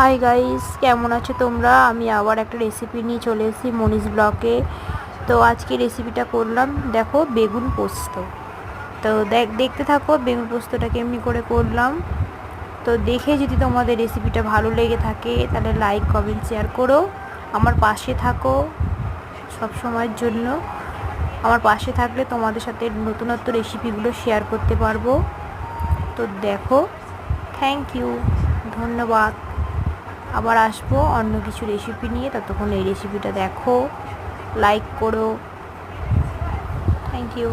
Hi guys কেমন আছো তোমরা? আমি আবার একটা রেসিপি নিয়ে চলে এসেছি মনীষ ব্লকে তো আজকে রেসিপিটা করলাম, দেখো, বেগুন পোস্ত। তো দেখ, দেখতে থাকো, বেগুন পোস্তটা কেমনি করে করলাম। তো দেখে যদি তোমাদের রেসিপিটা ভালো লেগে থাকে, তাহলে লাইক কমেন্ট শেয়ার করো। আমার পাশে থাকো সব সময়ের জন্য। আমার পাশে থাকলে তোমাদের সাথে নতুনত্ব রেসিপিগুলো শেয়ার করতে পারব। তো দেখো থ্যাংক ইউ ধন্যবাদ। আবার আসব অন্য কিছু রেসিপি নিয়ে। ততক্ষণ এই রেসিপিটা দেখো লাইক করো। Thank you